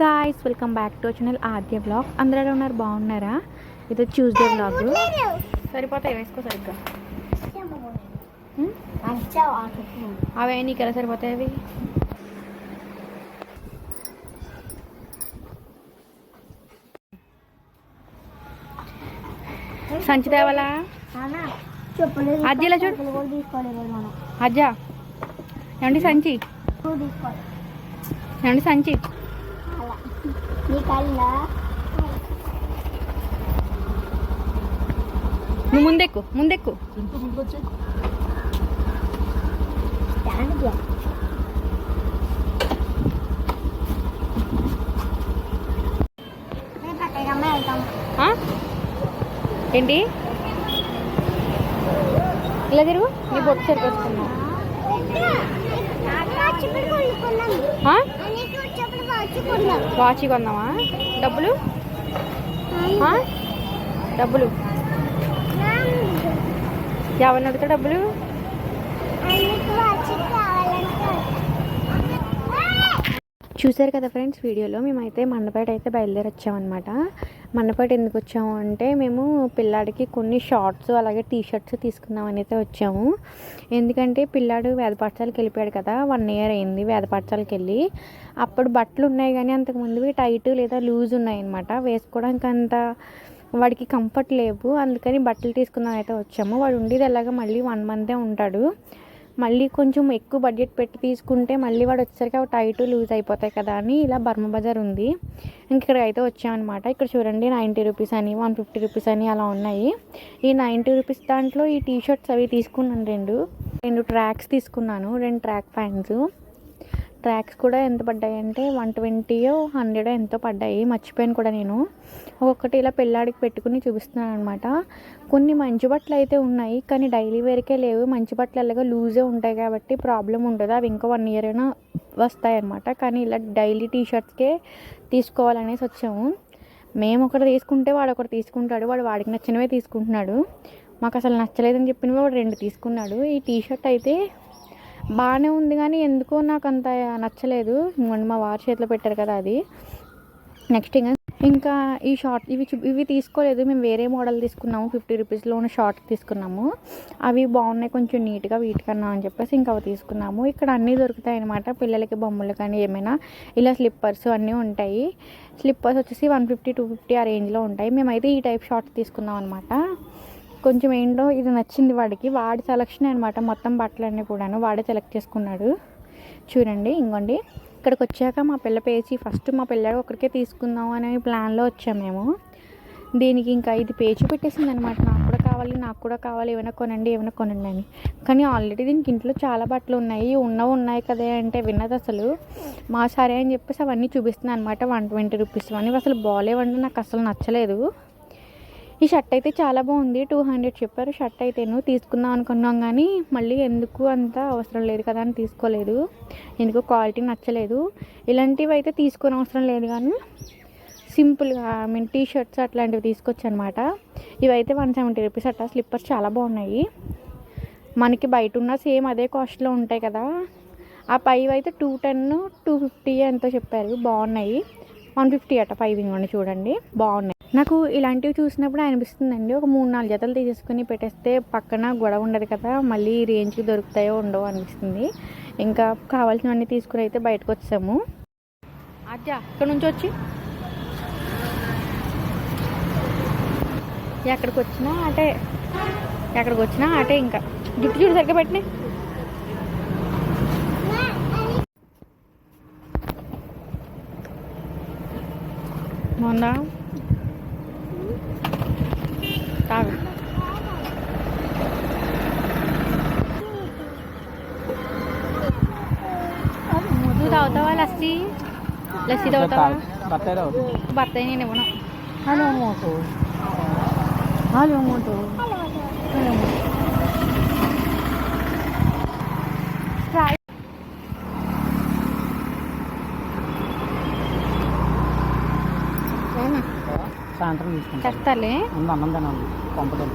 Guys welcome back to channel Aadya blog అందరూ ఎలా ఉన్నారు బాగున్నారా? ఇది ట్యూస్డే బ్లాగ్ సరిపోతాయి వేసుకో సరిగ్గా. అవే నీకు ఎలా సరిపోతాయి అవి? సంచి తేవాలా అజ్జలా చూడు. అజ్జా. ఏమండి సంచి? ఏమండి సంచి? నీ కళ్ళ నువ్వు ముందెక్కు ముందెక్కు? ఏంటి? ఇలా తిరుగు నీ బొట్టు సరిపోతున్నావు చెప్పులు కొనుక్కున్నాం ఆ? నీకు చెప్పులు వచ్చుకున్నాం వాచి కొందామా? డబ్బులు? డబ్బులు. ఎవరిని అడుగుతా డబ్బులు? చూసారు కదా ఫ్రెండ్స్ వీడియోలో? మేమైతే మండపేట అయితే బయలుదేరి వచ్చామన్నమాట మన్నపేట ఎందుకు వచ్చాము అంటే మేము పిల్లాడికి కొన్ని షార్ట్స్ అలాగే టీ షర్ట్స్ తీసుకుందామని అయితే వచ్చాము. ఎందుకంటే పిల్లాడు వేద పాఠశాలకి వెళ్ళిపోయాడు కదా వన్ ఇయర్ అయింది వేద పాఠశాలకి వెళ్ళి. అప్పుడు బట్టలు ఉన్నాయి కానీ అంతకుముందువి టైట్ లేదా లూజ్ ఉన్నాయి అనమాట వేసుకోవడానికి అంత వాడికి కంఫర్ట్ లేవు. అందుకని బట్టలు తీసుకుందాం అయితే వచ్చాము. వాడు ఉండేది ఎలాగ మళ్ళీ వన్ మంతే ఉంటాడు. మళ్ళీ కొంచెం ఎక్కువ బడ్జెట్ పెట్టి తీసుకుంటే మళ్ళీ వాడు వచ్చేసరికి అవి టైట్ లూజ్ అయిపోతాయి కదా అని ఇలా బర్మ బజార్ ఉంది. ఇంక ఇక్కడ అయితే వచ్చామన్నమాట. ఇక్కడ చూడండి నైంటీ రూపీస్ అని వన్ ఫిఫ్టీ రూపీస్ అని అలా ఉన్నాయి. ఈ నైంటీ రూపీస్ దాంట్లో ఈ టీ షర్ట్స్ అవి తీసుకున్నాను రెండు. రెండు ట్రాక్స్ తీసుకున్నాను రెండు ట్రాక్ ప్యాంట్స్. ట్రాక్స్ కూడా ఎంత పడ్డాయి అంటే వన్ ట్వంటీయో హండ్రెడ్ ఎంతో పడ్డాయి. మర్చిపోయాను కూడా నేను. ఒక్కొక్కటి ఇలా పిల్లాడికి పెట్టుకుని చూపిస్తున్నాను అనమాట కొన్ని మంచి బట్టలు అయితే ఉన్నాయి కానీ డైలీ వేర్కే లేవు. మంచి బట్టలు ఎలాగో లూజే ఉంటాయి కాబట్టి ప్రాబ్లం ఉండదు. అవి ఇంకా వన్ ఇయర్ అయినా వస్తాయన్నమాట కానీ ఇలా డైలీ టీ షర్ట్స్కే తీసుకోవాలనేసి వచ్చాము. మేము ఒకటి తీసుకుంటే వాడు ఒకటి తీసుకుంటాడు. వాడు వాడికి నచ్చినవే తీసుకుంటున్నాడు. మాకు అసలు నచ్చలేదని చెప్పిన వాడు రెండు తీసుకున్నాడు. ఈ టీ షర్ట్ అయితే బాగానే ఉంది కానీ ఎందుకో నాకు అంత నచ్చలేదు మా వారి చేతిలో పెట్టారు కదా అది. నెక్స్ట్ ఇంకా ఇంకా ఈ షార్ట్ ఇవి చూ- ఇవి తీసుకోలేదు. మేము వేరే మోడల్ తీసుకున్నాము. ఫిఫ్టీ రూపీస్లో ఉన్న షార్ట్ తీసుకున్నాము. అవి బాగున్నాయి. కొంచెం నీట్గా వీటికన్నా అని చెప్పేసి ఇంకా అవి తీసుకున్నాము. ఇక్కడ అన్నీ దొరుకుతాయి అనమాట పిల్లలకి బొమ్మలు కానీ ఏమైనా. ఇలా స్లిప్పర్స్ అన్నీ ఉంటాయి. స్లిప్పర్స్ వచ్చేసి వన్ ఫిఫ్టీ టూ ఫిఫ్టీ ఆ రేంజ్లో ఉంటాయి. మేమైతే ఈ టైప్ షార్ట్స్ తీసుకున్నాం అనమాట కొంచెం ఏంటో ఇది నచ్చింది వాడికి. వాడి సెలక్షన్ అనమాట మొత్తం బట్టలన్నీ కూడాను వాడే సెలెక్ట్ చేసుకున్నాడు. చూడండి ఇంకోండి ఇక్కడికి వచ్చాక మా పిల్ల పేచి ఫస్ట్ మా పిల్లడు ఒకరికే తీసుకుందాం అనే ప్లాన్లో వచ్చాం మేము. దీనికి ఇంకా ఇది పేచి పెట్టేసింది అనమాట నాకు కూడా కావాలి నాకు కూడా కావాలి. ఏమైనా కొనండి ఏమైనా కొనండి అని. కానీ ఆల్రెడీ దీనికి ఇంట్లో చాలా బట్టలు ఉన్నాయి. ఉన్నవి ఉన్నాయి కదా అంటే విన్నది అసలు. మా సరే అని చెప్పేసి అవన్నీ చూపిస్తుంది అనమాట వన్ ట్వంటీ రూపీస్ అని అసలు బాగాలేవంటే నాకు అసలు నచ్చలేదు. ఈ షర్ట్ అయితే చాలా బాగుంది. టూ హండ్రెడ్ చెప్పారు. షర్ట్ అయితేను తీసుకుందాం అనుకున్నాం కానీ మళ్ళీ ఎందుకు అంత అవసరం లేదు కదా అని తీసుకోలేదు. ఎందుకు క్వాలిటీ నచ్చలేదు. ఇలాంటివి అయితే తీసుకొని అవసరం లేదు కానీ సింపుల్గా ఐ మీన్ టీ షర్ట్స్ అట్లాంటివి తీసుకొచ్చు అనమాట ఇవైతే వన్ సెవెంటీ రూపీస్ అట్ట. స్లిప్పర్స్ చాలా బాగున్నాయి. మనకి బయట ఉన్న సేమ్ అదే కాస్ట్లో ఉంటాయి కదా. ఆ పైవి అయితే టూ టెన్ టూ ఫిఫ్టీ ఎంతో చెప్పారు. బాగున్నాయి. వన్ ఫిఫ్టీ అట పైవి ఇవ్వండి చూడండి. బాగున్నాయి. నాకు ఇలాంటివి చూసినప్పుడు అనిపిస్తుందండి. ఒక మూడు నాలుగు జతలు తీసేసుకుని పెట్టేస్తే పక్కన గొడవ ఉండదు కదా మళ్ళీ రేంజ్కి దొరుకుతాయో ఉండవో అనిపిస్తుంది. ఇంకా కావాల్సినవన్నీ తీసుకుని అయితే బయటకు వచ్చాము. అజ్జా ఇక్కడ నుంచి వచ్చి? ఎక్కడికి వచ్చినా అటే ఎక్కడికి వచ్చినా అటే ఇంకా. జుట్టు చూడు సరిగ్గా పెట్టినాయి మొన్న తాగు నువ్వు తాగుతావా లస్సీ లస్సీ భర్త నేను ఇవ్వను హలో మోటో హలో మోటో సాయంత్రం తీసుకుంటాం పంపడం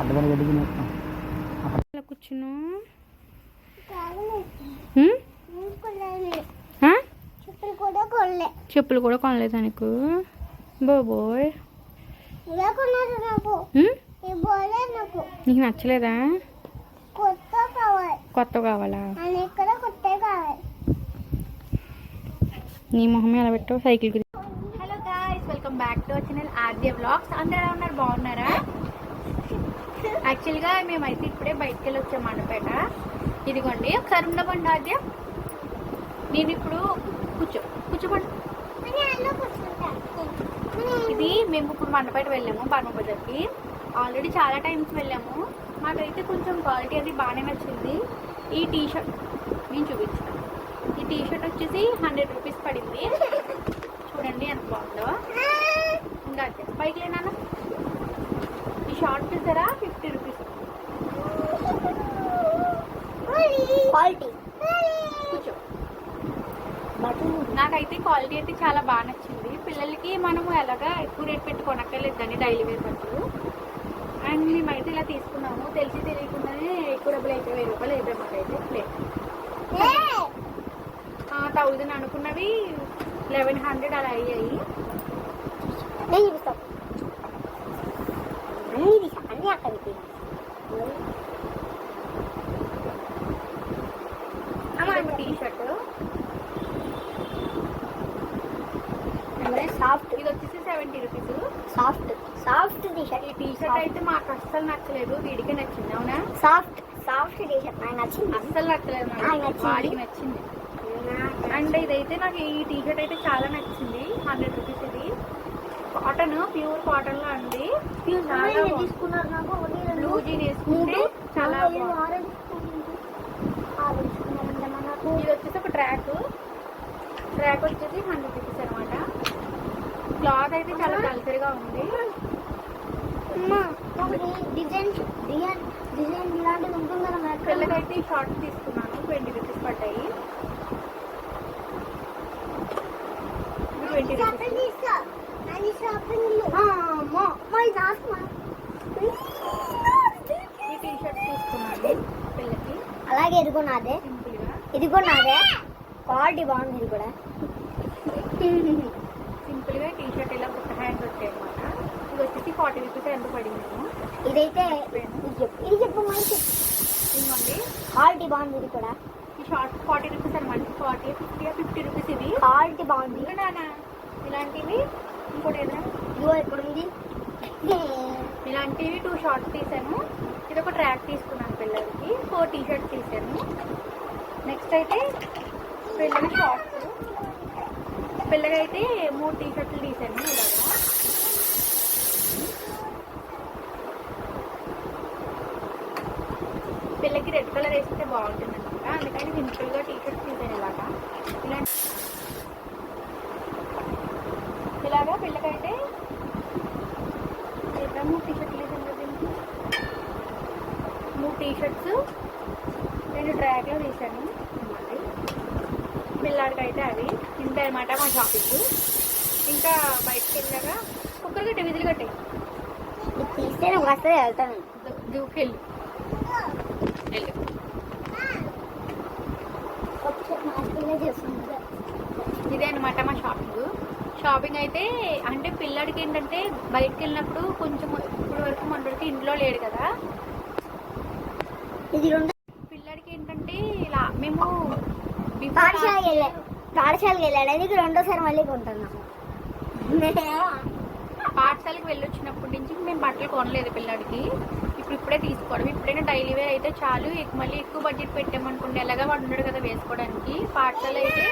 అడ్డదాని గడ్డి తినేస్తాం. ఇలా కూర్చును కావాలి హ్మ్? తీసుకున్నాను ఆ? చెప్పులు కూడా కొనలే. చెప్పులు కూడా కొనలేదా నీకు? బాబోయ్. నాకు. నచ్చలేదా? కొత్త కావాలి. కొత్త కావాలా? అని ఇక్కడ కొత్త కావాలి. నీ మొహం ఎలా పెట్టావు సైకిల్ గురించి hello guys welcome back to channel Aadya blogs అందరూ ఎలా ఉన్నారు? బాగున్నారా? యాక్చువల్గా మేమైతే ఇప్పుడే బయటకు వెళ్ళి వచ్చాం మండపేట ఇదిగోండి ఒకసారి ఉండబండి ఆద్య. నేను ఇప్పుడు కూర్చో కూర్చోబడి ఇది మేము ఇప్పుడు మండపేట వెళ్ళాము పర్మ బజార్కి. ఆల్రెడీ చాలా టైమ్స్ వెళ్ళాము. మాకైతే కొంచెం క్వాలిటీ అది బాగానే నచ్చింది. ఈ టీ షర్ట్ నేను చూపించాను. ఈ టీ షర్ట్ వచ్చేసి హండ్రెడ్ రూపీస్ పడింది. చూడండి ఎంత బాగుందో. ఇంకా పైకి లేనా ఈ షార్ట్ చూసారా? ఫిఫ్టీ రూపీస్ క్వాలిటీ కూర్చో నాకైతే క్వాలిటీ అయితే చాలా బాగా నచ్చింది. పిల్లలకి మనము ఎలాగా ఎక్కువ రేట్ పెట్టి కొనక్కర్లేదు దాన్ని డైలీ వేర్ బట్టలు. అండ్ మేమైతే ఇలా తీసుకున్నాము. తెలిసి తెలియకుండానే ఎక్కువ డబ్బులు అయితే వెయ్యి రూపాయలు అయితే మాకైతే ప్లేట్. థౌజండ్ అనుకున్నవి లెవెన్ హండ్రెడ్ అలా అయ్యాయి. టీ షర్ట్ సాఫ్ట్ ఇది వచ్చేసి seventy rupees soft. Soft T shirt. ఈ టీ షర్ట్ అయితే మాకు అస్సలు నచ్చలేదు. వీడికి నచ్చింది అవునా? సాఫ్ట్. Soft T shirt. నాకు నచ్చింది. అస్సలు నచ్చలేదు. వాడికి నచ్చింది. అండ్ ఇదైతే నాకు ఈ టీ షర్ట్ అయితే చాలా నచ్చింది. హండ్రెడ్ రూపీస్ ఇది. కాటన్ ప్యూర్ కాటన్లో రెండు. బ్లూ జీన్ వేసుకుంటే చాలా ఇది వచ్చేసి ఒక ట్రాక్ ట్రాక్ వచ్చేసి హండ్రెడ్ రూపీస్ అనమాట. క్లాత్ అయితే చాలా కల్చర్గా ఉంది. డిజైన్ డిజైన్ డిజైన్ ఇలాంటిది ఉంటుంది కదా మన పిల్లకైతే ఈ షార్ట్స్ తీసుకున్నాను ట్వంటీ రూపీస్ పడ్డాయి. ట్వంటీ షర్ట్ అలాగే ఇది కూడా నాదే. ఇది కూడా నాదే. క్వాలిటీ బాగుంది ఇది కూడా. సింపుల్గా టీ షర్ట్ ఇలా ఒక హ్యాండ్స్ వచ్చాయి అనమాట ఇది వచ్చేసి ఫార్టీ రూపీస్ ఎంత పడింది? ఇదైతే ఇది చెప్పు. ఇదిగోండి. క్వాలిటీ బాగుంది ఇది కూడా. ఈ షార్ట్ ఫార్టీ రూపీస్ అనమాట. ఫార్టీ ఫిఫ్టీ ఫిఫ్టీ రూపీస్ ఇది క్వాలిటీ బాగుంది. నాన్న. ఇలాంటివి ఇంకోటి ఏదైనా? ఇదిగో ఇక్కడ ఉంది ఇలాంటివి టూ షార్ట్స్ తీసాను. ఇది ఒక ట్రాక్ తీసుకున్నాను పిల్లలకి. ఫోర్ టీ షర్ట్స్ తీసాను. నెక్స్ట్ అయితే పిల్లల షార్ట్స్ పిల్లలైతే మూడు టీ షర్ట్లు తీసాను ఇలాగా. పిల్లకి రెడ్ కలర్ వేస్తే బాగుంటుంది అనమాట. అందుకని సింపుల్గా టీ షర్ట్ తీసాను ఇలాగా. ఇలా ఇలాగా పిల్లకైతే ఇట్లా మూడు టీ షర్ట్లు వేసాను కదా మూడు టీ షర్ట్స్ రెండు ట్రాక్లో తీసాను పిల్లాడికి అయితే అవి ఇంత అనమాట మా షాపింగ్. ఇంకా బయటకు వెళ్ళాక కుక్కర్ గట్టి విధులు కట్టాయి తీస్తే వెళ్తాను. దూకెళ్ళి. వెళ్ళు. ఇదే అనమాట మా షాపింగ్. షాపింగ్ అయితే అంటే పిల్లాడికి ఏంటంటే బయటకు వెళ్ళినప్పుడు కొంచెం ఇప్పుడు వరకు మన ఇంట్లో లేడు కదా. ఇది రెండు పిల్లాడికి ఏంటంటే ఇలా మేము before- పాఠశాలకి వెళ్ళా. పాఠశాలకి వెళ్ళాడు అది రెండోసారి మళ్ళీ కొంటున్నాము పాఠశాలకి వెళ్ళొచ్చినప్పటి నుంచి మేము బట్టలు కొనలేదు పిల్లాడికి. ఇప్పుడు ఇప్పుడే తీసుకోవడం. ఇప్పుడైనా డైలీ వేర్ అయితే చాలు. మళ్ళీ ఎక్కువ బడ్జెట్ పెట్టామనుకోండి ఎలాగా వాడు ఉన్నాడు కదా వేసుకోవడానికి. పాఠశాల అయితే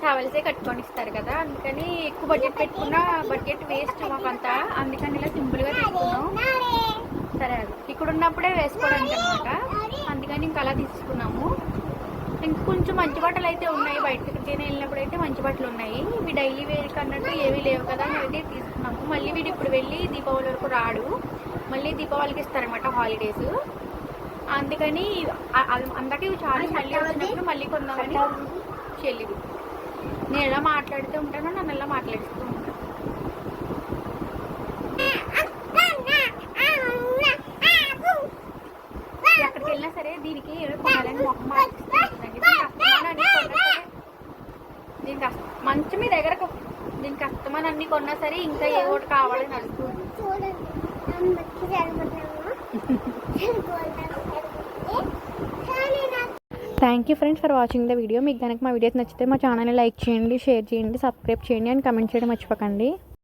ట్రావెల్సే కట్టుకొని ఇస్తారు కదా. అందుకని ఎక్కువ బడ్జెట్ పెట్టుకున్న బడ్జెట్ వేస్ట్ మాకంతా. అందుకని ఇలా సింపుల్గా తీసుకున్నాం. సరే అది ఇక్కడ ఉన్నప్పుడే వేసుకోవడానికి అనమాట అందుకని ఇంకా అలా తీసుకున్నాము. ఇంకా కొంచెం మంచి బట్టలు అయితే ఉన్నాయి. బయటకి ఎక్కడికైనా వెళ్ళినప్పుడు అయితే మంచి బట్టలు ఉన్నాయి. ఇవి డైలీ వేర్ అన్నట్టు ఏమీ లేవు కదా అని అయితే తీసుకున్నాము. మళ్ళీ వీడు ఇప్పుడు వెళ్ళి దీపావళి వరకు రాడు. మళ్ళీ దీపావళికి ఇస్తారనమాట హాలిడేస్. అందుకని అందరికీ చాలా మళ్ళీ వచ్చినప్పుడు మళ్ళీ కొందామని చెల్లిది. నేను ఎలా మాట్లాడుతూ ఉంటానో నన్ను ఎలా మాట్లాడిస్తూ ఉంటాను ఎక్కడికి వెళ్ళినా సరే దీనికి ఏదో కొనాలని మొహం మార్పిస్తూ ఇంకా దీనికి అస్తమానం అన్ని దీనికి అస్తమాన్ అన్ని కొన్నా సరే ఇంకా ఏ ఒకటి కావాలని అడుగుతుంది thank you friends for watching the video మీకు కనుక మా వీడియోస్ నచ్చితే మా ఛానల్ని లైక్ చేయండి షేర్ చేయండి సబ్స్క్రైబ్ చేయండి అండ్ కమెంట్ చేయడం మర్చిపోకండి.